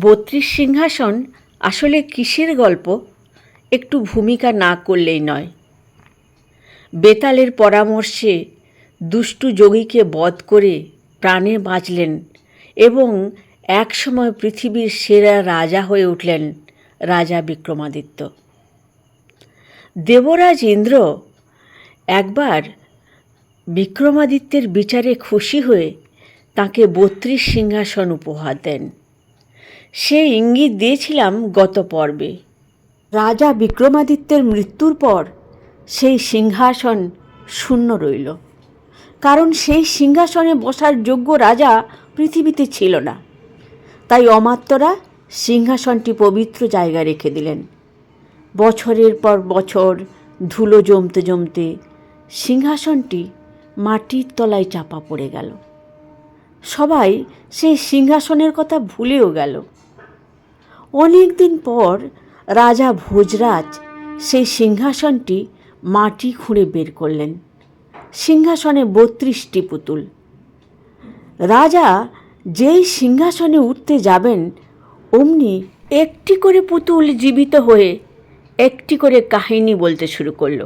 বত্রিশ সিংহাসন আসলে কিসের গল্প? একটু ভূমিকা না করলেই নয়। বেতালের পরামর্শে দুষ্টু যোগীকে বধ করে প্রাণে বাঁচলেন এবং একসময় পৃথিবীর সেরা রাজা হয়ে উঠলেন রাজা বিক্রমাদিত্য। দেবরাজ ইন্দ্র একবার বিক্রমাদিত্যের বিচারে খুশি হয়ে তাকে বত্রিশ সিংহাসন উপহার দেন। সে ইঙ্গিত দিয়েছিলাম গত পর্বে। রাজা বিক্রমাদিত্যের মৃত্যুর পর সেই সিংহাসন শূন্য রইল। কারণ সেই সিংহাসনে বসার যোগ্য রাজা পৃথিবীতে ছিল না। তাই অমাত্যরা সিংহাসনটি পবিত্র জায়গা রেখে দিলেন। বছরের পর বছর ধুলো জমতে জমতে সিংহাসনটি মাটির তলায় চাপা পড়ে গেল। সবাই সেই সিংহাসনের কথা ভুলেও গেল। অনেক দিন পর রাজা ভোজরাজ সেই সিংহাসনটি মাটি খুঁড়ে বের করলেন। সিংহাসনে বত্রিশটি পুতুল। রাজা যেই সিংহাসনে উঠতে যাবেন, অমনি একটি করে পুতুল জীবিত হয়ে একটি করে কাহিনী বলতে শুরু করল।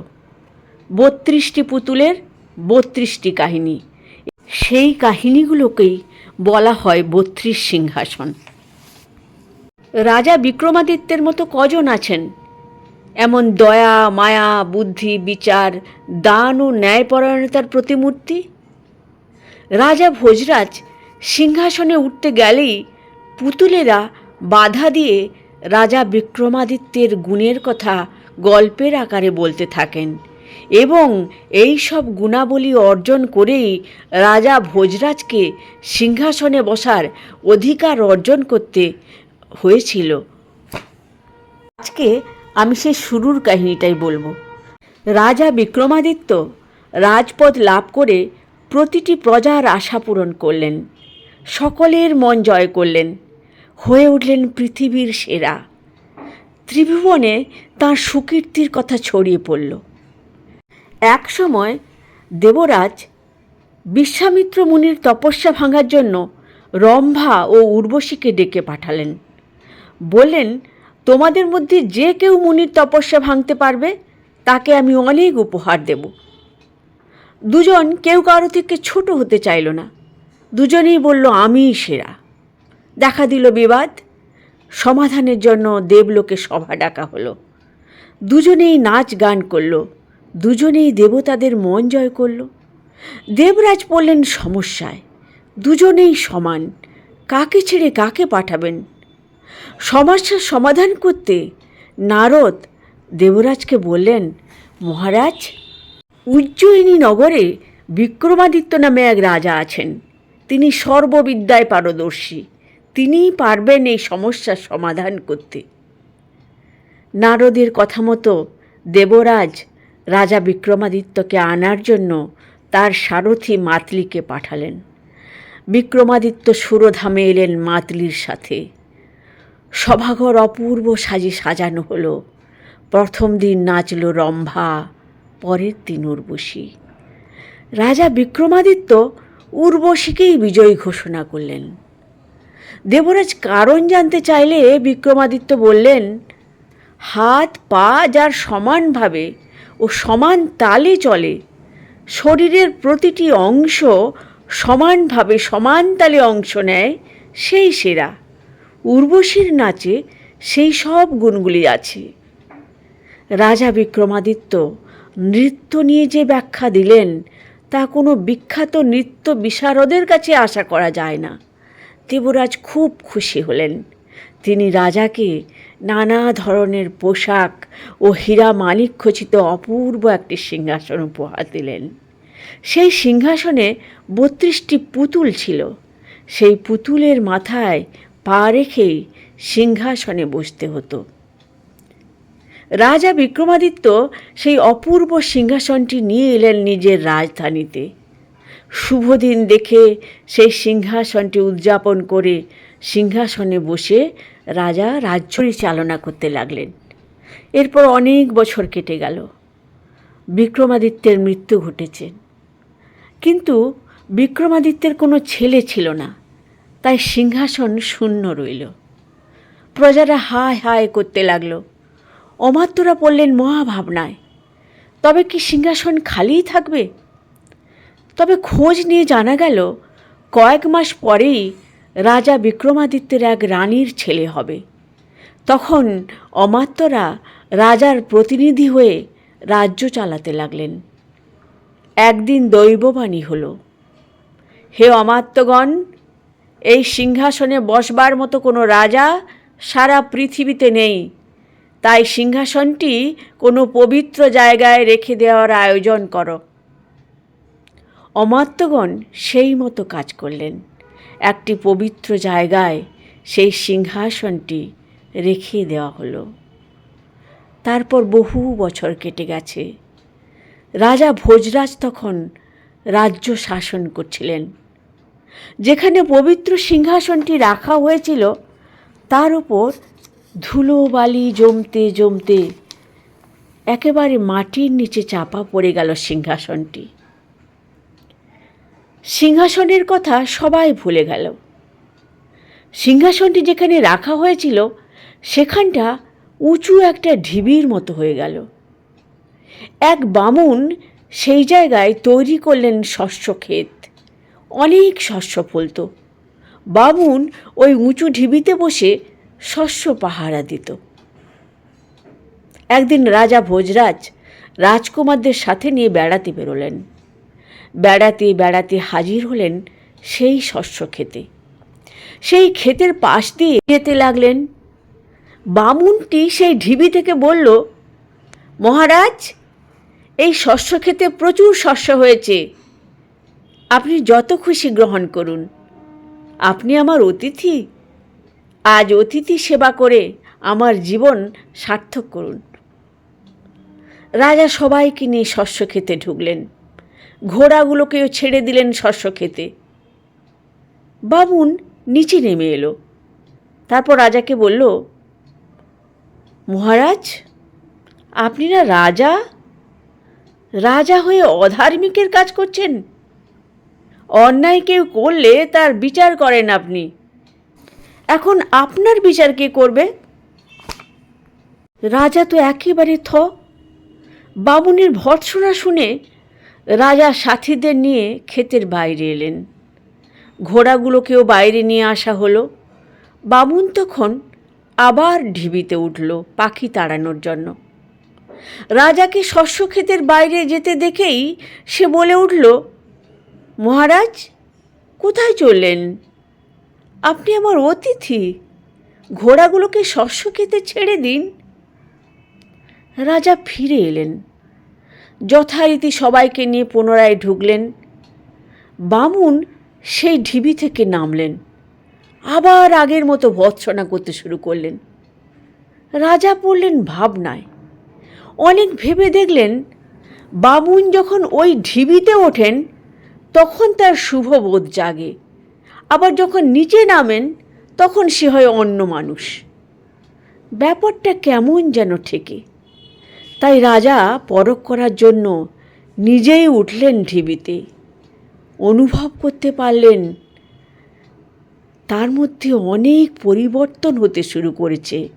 বত্রিশটি পুতুলের বত্রিশটি কাহিনী। সেই কাহিনীগুলোকেই বলা হয় বত্রিশ সিংহাসন। রাজা বিক্রমাদিত্যের মতো কজন আছেন? এমন দয়া, মায়া, বুদ্ধি, বিচার, দান ও ন্যায়পরায়ণতার প্রতিমূর্তি? রাজা ভোজরাজ সিংহাসনে উঠতে গেলেই পুতুলেরা বাধা দিয়ে রাজা বিক্রমাদিত্যের গুণের কথা গল্পের আকারে বলতে থাকেন এবং এই সব গুণাবলী অর্জন করেই রাজা ভোজরাজকে সিংহাসনে বসার অধিকার অর্জন করতে হয়েছিল। আজকে আমি সে শুরুর কাহিনীটাই বলব। রাজা বিক্রমাদিত্য রাজপদ লাভ করে প্রতিটি প্রজার আশা পূরণ করলেন। সকলের মন জয় করলেন। হয়ে উঠলেন পৃথিবীর সেরা। ত্রিভুবনে তাঁর সুকীর্তির কথা ছড়িয়ে পড়ল। এক সময় দেবরাজ বিশ্বামিত্র মুনির তপস্যা ভাঙার জন্য রম্ভা ও উর্বশীকে ডেকে পাঠালেন। বললেন, তোমাদের মধ্যে যে কেউ মুনির তপস্যা ভাঙতে পারবে, তাকে আমি অনেক উপহার দেব। দুজন কেউ কারও থেকে ছোট হতে চাইল না। দুজনেই বলল, আমিই সেরা। দেখা দিল বিবাদ। সমাধানের জন্য দেবলোকে সভা ডাকা হলো। দুজনেই নাচ গান করল। দুজনেই দেবতাদের মন জয় করল। দেবরাজ পড়লেন সমস্যায়। দুজনেই সমান। কাকে ছেড়ে কাকে পাঠাবেন? সমস্যার সমাধান করতে নারদ দেবরাজকে বললেন, মহারাজ, উজ্জয়িনী নগরে বিক্রমাদিত্য নামে এক রাজা আছেন। তিনি সর্ববিদ্যায় পারদর্শী। তিনিই পারবেন এই সমস্যার সমাধান করতে। নারদের কথা মতো দেবরাজ রাজা বিক্রমাদিত্যকে আনার জন্য তার সারথি মাতলিকে পাঠালেন। বিক্রমাদিত্য সুরধামে এলেন মাতলির সাথে। সভাঘর অপূর্ব সাজে সাজানো হলো। প্রথম দিন নাচল রম্ভা, পরের দিন উর্বশী। রাজা বিক্রমাদিত্য উর্বশীকেই বিজয়ী ঘোষণা করলেন। দেবরাজ কারণ জানতে চাইলে বিক্রমাদিত্য বললেন, হাত, পা যার সমানভাবে ও সমান তালে চলে, শরীরের প্রতিটি অংশ সমানভাবে সমান তালে অংশ নেয়, সেই সেরা। উর্বশীর নাচে সেই সব গুণগুলি আছে। রাজা বিক্রমাদিত্য নৃত্য নিয়ে যে ব্যাখ্যা দিলেন, তা কোনো বিখ্যাত নৃত্য বিশারদের কাছে আশা করা যায় না। দেবরাজ খুব খুশি হলেন। তিনি রাজাকে নানা ধরনের পোশাক ও হীরা মানিক খচিত অপূর্ব একটি সিংহাসন উপহার দিলেন। সেই সিংহাসনে বত্রিশটি পুতুল ছিল। সেই পুতুলের মাথায় পা রেখেই সিংহাসনে বসতে হতো। রাজা বিক্রমাদিত্য সেই অপূর্ব সিংহাসনটি নিয়ে এলেন নিজের রাজধানীতে। শুভ দিন দেখে সেই সিংহাসনটি উদযাপন করে সিংহাসনে বসে রাজা রাজ্য চালনা করতে লাগলেন। এরপর অনেক বছর কেটে গেল। বিক্রমাদিত্যের মৃত্যু ঘটেছে। কিন্তু বিক্রমাদিত্যের কোনো ছেলে ছিল না। তাই সিংহাসন শূন্য রইল। প্রজারা হায় হায় করতে লাগল। অমাত্যরা পড়লেন মহাভাবনায়। তবে কি সিংহাসন খালিই থাকবে? তবে খোঁজ নিয়ে জানা গেল, কয়েক মাস পরেই রাজা বিক্রমাদিত্যের এক রানীর ছেলে হবে। তখন অমাত্যরা রাজার প্রতিনিধি হয়ে রাজ্য চালাতে লাগলেন। একদিন দৈববাণী হল, হে অমাত্যগণ এই সিংহাসনে বসবার মতো কোনো রাজা সারা পৃথিবীতে নেই। তাই সিংহাসনটি কোনো পবিত্র জায়গায় রেখে দেওয়ার আয়োজন করো। অমাত্যগণ সেই মতো কাজ করলেন। একটি পবিত্র জায়গায় সেই সিংহাসনটি রেখে দেওয়া হলো। তারপর বহু বছর কেটে গেছে। রাজা ভোজরাজ তখন রাজ্য শাসন করছিলেন। যেখানে পবিত্র সিংহাসনটি রাখা হয়েছিল, তার উপর ধুলো বালি জমতে জমতে একেবারে মাটির নিচে চাপা পড়ে গেল সিংহাসনটি। সিংহাসনের কথা সবাই ভুলে গেল। সিংহাসনটি যেখানে রাখা হয়েছিল, সেখানটা উঁচু একটা ঢিবির মতো হয়ে গেল। এক বামুন সেই জায়গায় তৈরি করলেন শস্য ক্ষেত। অনেক শস্য ফলত। বামুন ওই উঁচু ঢিবিতে বসে শস্য পাহারা দিত। একদিন রাজা ভোজরাজ রাজকুমারদের সাথে নিয়ে বেড়াতে বেরোলেন। বেড়াতে বেড়াতে হাজির হলেন সেই শস্য খেতে। সেই ক্ষেতের পাশ দিয়ে যেতে লাগলেন। বামুনটি সেই ঢিবি থেকে বলল, মহারাজ, এই শস্য খেতে প্রচুর শস্য হয়েছে। আপনি যত খুশি গ্রহণ করুন। আপনি আমার অতিথি। আজ অতিথি সেবা করে আমার জীবন সার্থক করুন। রাজা সবাইকে নিয়ে শস্য খেতে ঢুকলেন। ঘোড়াগুলোকেও ছেড়ে দিলেন শস্য খেতে। বামুন নিচে নেমে এলো। তারপর রাজাকে বলল, মহারাজ, আপনি না রাজা? রাজা হয়ে অধার্মিকের কাজ করছেন? অন্যায় কেউ করলে তার বিচার করেন আপনি। এখন আপনার বিচার কে করবে? রাজা তো একেবারে থ। বামুনের ভর্ৎসনা শুনে রাজা সাথীদের নিয়ে ক্ষেতের বাইরে এলেন। ঘোড়াগুলোকেও বাইরে নিয়ে আসা হলো। বামুন তখন আবার ঢিবিতে উঠল পাখি তাড়ানোর জন্য। রাজাকে শস্য ক্ষেতের বাইরে যেতে দেখেই সে বলে উঠল মহারাজ, কোথায় চললেন? আপনি আমার অতিথি। ঘোড়াগুলোকে শস্য খেতে ছেড়ে দিন। রাজা ফিরে এলেন। যথারীতি সবাইকে নিয়ে পুনরায় ঢুকলেন। বামুন সেই ঢিবি থেকে নামলেন। আবার আগের মতো ভৎসনা করতে শুরু করলেন। রাজা পড়লেন ভাবনায়। অনেক ভেবে দেখলেন, বামুন যখন ওই ঢিবিতে ওঠেন তখন তার শুভ বোধ জাগে। আবার যখন নিচে নামেন, তখন সে হয় অন্য মানুষ। ব্যাপারটা কেমন যেন ঠেকে। তাই রাজা পরখ করার জন্য নিজেই উঠলেন ঢিবিতে। অনুভব করতে পারলেন, তার মধ্যে অনেক পরিবর্তন হতে শুরু করেছে।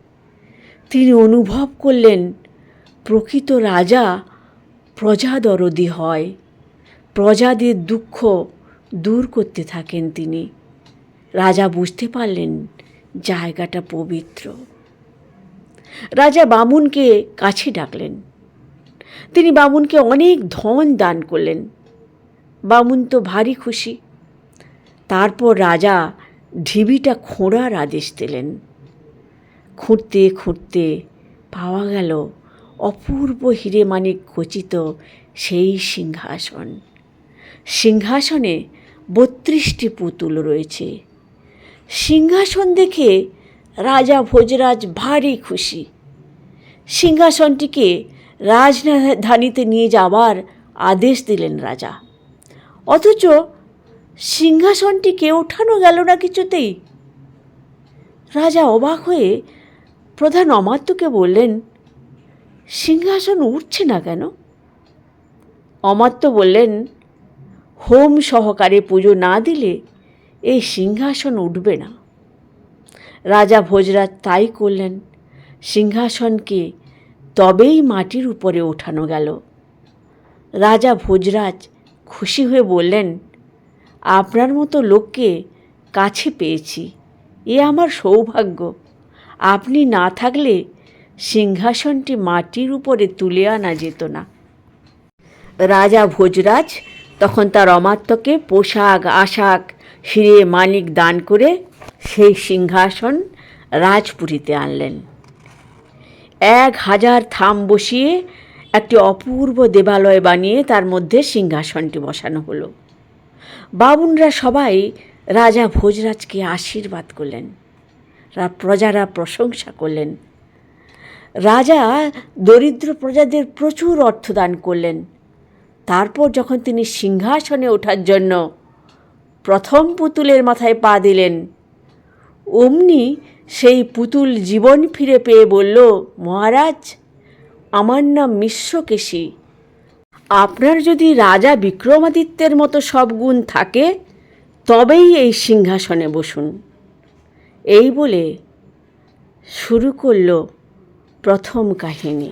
তিনি অনুভব করলেন, প্রকৃত রাজা প্রজাদরদি হয়। প্রজাদের দুঃখ দূর করতে থাকেন তিনি। রাজা বুঝতে পারলেন জায়গাটা পবিত্র। রাজা বামুনকে কাছে ডাকলেন। তিনি বামুনকে অনেক ধন দান করলেন। বামুন তো ভারী খুশি। তারপর রাজা ঢিবিটা খোঁড়ার আদেশ দিলেন। খুঁড়তে খুঁড়তে পাওয়া গেল অপূর্ব হিরে মানিক খচিত সেই সিংহাসন। সিংহাসনে বত্রিশটি পুতুল রয়েছে। সিংহাসন দেখে রাজা ভোজরাজ ভারী খুশি। সিংহাসনটিকে রাজধানীতে নিয়ে যাবার আদেশ দিলেন রাজা। অথচ সিংহাসনটিকে ওঠানো গেল না কিছুতেই? রাজা অবাক হয়ে প্রধান অমাত্যকে বললেন, সিংহাসন উঠছে না কেন? অমাত্য বললেন হোম সহকারে পুজো না দিলে এই সিংহাসন উঠবে না। রাজা ভোজরাজ তাই করলেন। সিংহাসনকে তবেই মাটির উপরে ওঠানো গেল। রাজা ভোজরাজ খুশি হয়ে বললেন, আপনার মতো লোককে কাছে পেয়েছি, এ আমার সৌভাগ্য। আপনি না থাকলে সিংহাসনটি মাটির উপরে তুলে আনা যেত না। রাজা ভোজরাজ তখন তার অমাত্যকে পোশাক, আশাক হিরে মানিক দান করে সেই সিংহাসন রাজপুরীতে আনলেন। এক হাজার থাম বসিয়ে একটি অপূর্ব দেবালয় বানিয়ে তার মধ্যে সিংহাসনটি বসানো হলো। বাবুনরা সবাই রাজা ভোজরাজকে আশীর্বাদ করলেন। প্রজারা প্রশংসা করলেন। রাজা দরিদ্র প্রজাদের প্রচুর অর্থ দান করলেন। তারপর যখন তিনি সিংহাসনে ওঠার জন্য প্রথম পুতুলের মাথায় পা দিলেন, অমনি সেই পুতুল জীবন ফিরে পেয়ে বলল, মহারাজ, আমার নাম মিশ্রকেশী। আপনার যদি রাজা বিক্রমাদিত্যের মতো সব গুণ থাকে, তবেই এই সিংহাসনে বসুন। এই বলে শুরু করল প্রথম কাহিনী।